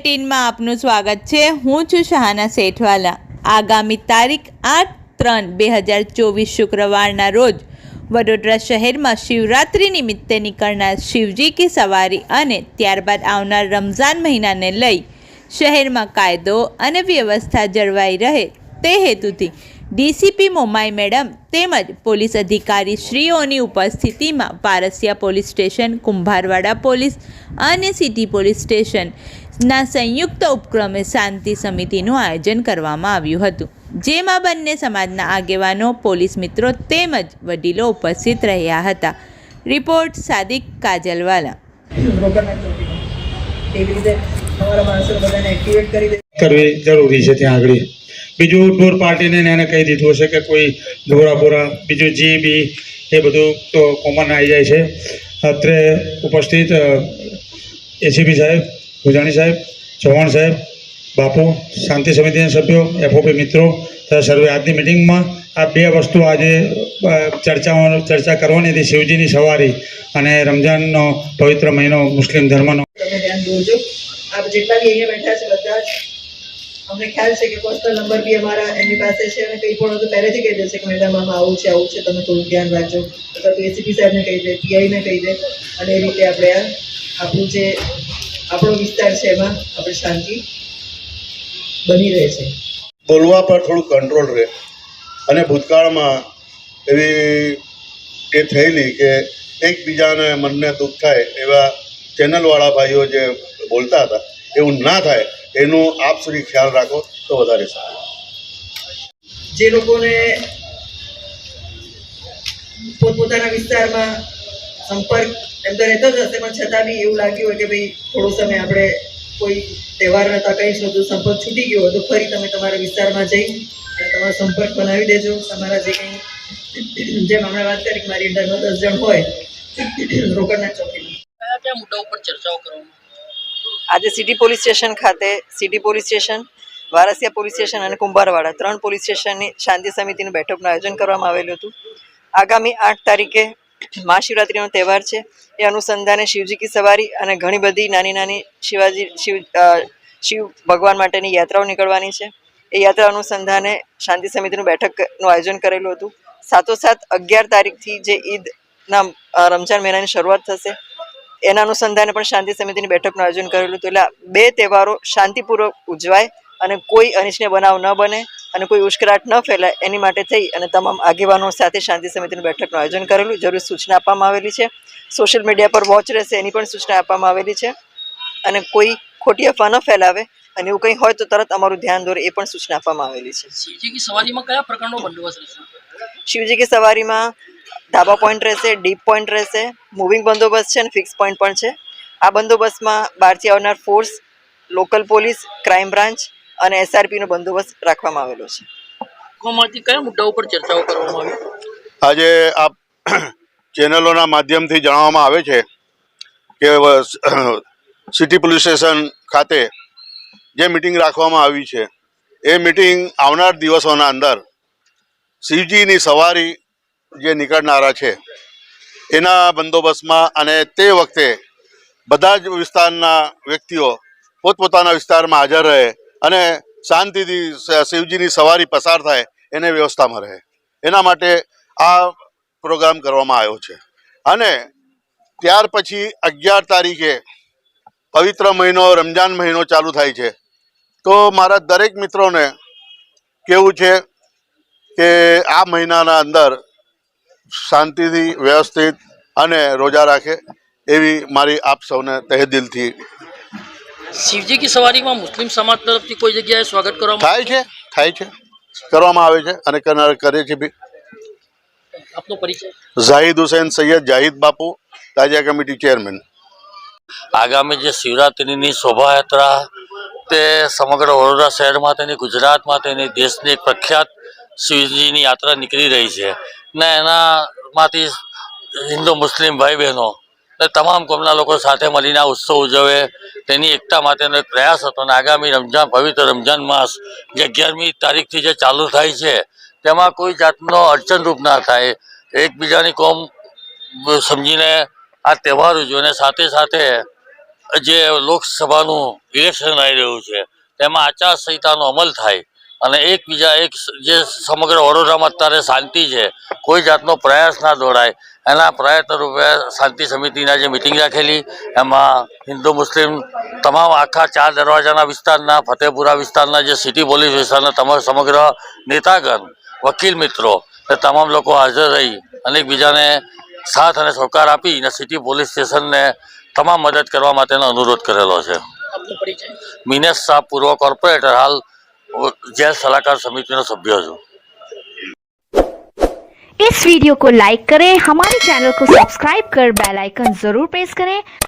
બુલેટિનમાં આપનું સ્વાગત છે. હું છું શહાના શેઠવાલા. આગામી તારીખ આઠ ત્રણ બે હજાર ચોવીસ શુક્રવારના રોજ વડોદરા શહેરમાં શિવરાત્રિ નિમિત્તે નીકળનાર શિવજી કી સવારી અને ત્યારબાદ આવનાર રમઝાન મહિનાને લઈ શહેરમાં કાયદો અને વ્યવસ્થા જળવાઈ રહે તે હેતુથી ડીસીપી મોમાઈ મેડમ તેમજ પોલીસ અધિકારી શ્રીઓની ઉપસ્થિતિમાં Parsiya police station Kumbharwada police અને સિટી પોલીસ સ્ટેશનના સંયુક્ત ઉપક્રમે શાંતિ સમિતિનું આયોજન કરવામાં આવ્યું હતું. જેમાં બંને સમાજના આગેવાનો પોલીસ મિત્રો તેમજ વડીલો ઉપસ્થિત રહ્યા હતા. રિપોર્ટ સાદિક કાજલવાલા. કરવી જરૂરી છે ત્યાં આગળ. બીજું ટૂર પાર્ટીને એને કહી દીધું હશે કે કોઈ દોરા બોરા બીજું જી બી એ બધું તો કોમન આવી જાય છે. અત્રે ઉપસ્થિત એસીપી સાહેબ, ભુજાણી સાહેબ, ચૌહાણ સાહેબ, બાપુ, શાંતિ સમિતિના સભ્યો, એફઓપી મિત્રો તથા સર્વે આજની મિટિંગમાં આ બે વસ્તુ આજે ચર્ચામાં ચર્ચા કરવાની હતી શિવજીની સવારી અને રમજાનનો પવિત્ર મહિનો મુસ્લિમ ધર્મનો. જેટલા બી અહીંયા બેઠા છે બધા અમને ખ્યાલ છે કે પર્સનલ નંબર બી અમારા એમની પાસે છે અને કંઈ પણ પહેલેથી કહી દેશે કે મેડમ આમાં આવું છે આવું છે, તમે થોડું ધ્યાન રાખજો. અથવા તો એસીપી સાહેબને કહી દે પીઆઈને કહી દે. અને એ રીતે આપણે આ આપણું જે આપણો વિસ્તાર છે એમાં આપણે શાંતિ બની રહે છે. બોલવા પર થોડું કંટ્રોલ રહે. અને ભૂતકાળમાં એવી એ થયેલી કે એકબીજાને મનને દુઃખ થાય એવા ચેનલવાળા ભાઈઓ જે બોલતા હતા એવું ના થાય એનું આપ સુધી ખ્યાલ રાખો તો વધારે સારું. જે લોકોને પોતપોતાના વિસ્તારમાં સંપર્ક એમ તો રહેતો જ હશે પણ છતાં બી એવું લાગ્યું હોય કે ભાઈ થોડો સમય આપણે કોઈ તહેવાર નતા કંઈ જ નહોતું સંપર્ક છૂટી ગયો હોય તો ફરી તમે તમારા વિસ્તારમાં જઈ અને તમારો સંપર્ક બનાવી દેજો. તમારા જે કંઈ જેમ હમણાં વાત કરી મારી અંદરમાં દસ જણ હોય રોકડના ચોકીમાં. કયા કયા મુદ્દા ઉપર ચર્ચાઓ કરવામાં આજે સિટી પોલીસ સ્ટેશન ખાતે, city police station, Warasiya police station અને કુંભારવાડા ત્રણ પોલીસ સ્ટેશનની શાંતિ સમિતિનું બેઠકનું આયોજન કરવામાં આવેલું હતું. આગામી આઠ તારીખે મહાશિવરાત્રિનો તહેવાર છે. એ અનુસંધાને શિવજી કી સવારી અને ઘણી બધી નાની નાની શિવાજી, શિવ શિવ ભગવાન માટેની યાત્રાઓ નીકળવાની છે. એ યાત્રા અનુસંધાને શાંતિ સમિતિનું બેઠકનું આયોજન કરેલું હતું. સાથોસાથ અગિયાર તારીખથી જે ઈદના રમઝાન મહિનાની શરૂઆત થશે. એના અનુસંધાને પણ શાંતિ સમિતિની બેઠકનું આયોજન કરેલું હતું. એટલે બે તહેવારો શાંતિપૂર્વક ઉજવાય અને કોઈ અનિચ્છનીય બનાવ ન બને અને કોઈ ઉશ્કેરાટ ન ફેલાય એની માટે થઈ અને તમામ આગેવાનો સાથે શાંતિ સમિતિની બેઠકનું આયોજન કરેલું. જરૂરી સૂચના આપવામાં આવેલી છે. સોશિયલ મીડિયા પર વોચ રહેશે એની પણ સૂચના આપવામાં આવેલી છે. અને કોઈ ખોટી અફવા ન ફેલાવે અને એવું કંઈ હોય તો તરત અમારું ધ્યાન દોરે એ પણ સૂચના આપવામાં આવેલી છે. શિવજી સવારીમાં કયા પ્રકારનો બંદોબસ્ત રહેશે? શિવજી કી સવારીમાં ધાબા પોઈન્ટ રહેશે ડીપ પોઈન્ટ રહેશે મૂવિંગ બંદોબસ્ત છે અને ફિક્સ પોઈન્ટ પણ છે. આ બંદોબસ્તમાં બહારથી આવનાર force local police crime branch અને એસઆરપીનો બંદોબસ્ત રાખવામાં આવેલો છે. માંથી કયા મુદ્દા ઉપર ચર્ચાઓ કરવામાં આવી? આજે આપ ચેનલોના માધ્યમથી જણાવવામાં આવે છે કે સિટી પોલીસ સ્ટેશન ખાતે જે મિટિંગ રાખવામાં આવી છે એ મિટિંગ આવનાર દિવસોના અંદર શિવજીની સવારી જે નીકળનારા છે, એના બંદોબસ્તમાં અને તે વખતે બધા જ વિસ્તારના વ્યક્તિઓ પોતપોતાના વિસ્તારમાં હાજર રહે અને શાંતિથી શિવજીની સવારી પસાર થાય, એને વ્યવસ્થામાં રહે. એના માટે આ પ્રોગ્રામ કરવામાં આવ્યો છે. અને ત્યાર પછી અગિયાર તારીખે પવિત્ર મહિનો, રમજાન મહિનો ચાલુ થાય છે. તો મારા દરેક મિત્રોને કેવું છે કે આ મહિનાના અંદર શાંતિથી વ્યવસ્થિત અને રોજા રાખે એવી મારી આપ સૌને તહે દિલથી શિવજી કી સવારીમાં મુસ્લિમ સમાજ તરફથી કોઈ જગ્યાએ સ્વાગત કરવામાં થાય છે થાય છે. કરવામાં આવે છે અને કરનાર કરે છે બી. આપનો પરિચય? ઝાહિદ હુસૈન સૈયદ જાહિદ બાપુ તાજા કમિટી ચેરમેન. આગામી જે શિવરાત્રિની શોભાયાત્રા તે સમગ્ર વડોદરા શહેરમાં તેની ગુજરાતમાં તેની દેશની પ્રખ્યાત શિવજીની યાત્રા નીકળી રહી છે. ને એનામાંથી હિન્દુ મુસ્લિમ ભાઈ બહેનો ને તમામ કોમના લોકો સાથે મળીને આ ઉત્સવ ઉજવે. તેની એકતા માટેનો એક પ્રયાસ હતો અને આગામી રમજાન પવિત્ર રમઝાન માસ જે અગિયારમી તારીખથી જે ચાલુ થાય છે, તેમાં કોઈ જાતનો અડચણરૂપ ના થાય. એકબીજાની કોમ સમજીને આ તહેવાર ઉજવે સાથે સાથે જે લોકસભાનું ઇલેક્શન આવી રહ્યું છે, તેમાં આચારસંહિતાનો અમલ થાય. અને એકબીજા એક જે સમગ્ર વડોદરામાં અત્યારે શાંતિ છે કોઈ જાતનો પ્રયાસ ના દોડાય. એના પ્રયત્ન રૂપે શાંતિ સમિતિના જે મિટિંગ રાખેલી એમાં હિન્દુ મુસ્લિમ તમામ આખા ચાર દરવાજાના વિસ્તારના ફતેપુરા વિસ્તારના જે સિટી પોલીસ વિસ્તારના તમામ સમગ્ર નેતાગણ વકીલ મિત્રો એ તમામ લોકો હાજર રહી અને એકબીજાને સાથ અને સહકાર આપી અને સિટી પોલીસ સ્ટેશનને તમામ મદદ કરવા માટેનો અનુરોધ કરેલો છે. મિનેશ શાહ પૂર્વ કોર્પોરેટર હાલ જેલ સલાહકાર સમિતિનો સભ્ય છું इस वीडियो को लाइक करें हमारे चैनल को सब्सक्राइब कर बेल आइकन जरूर प्रेस करें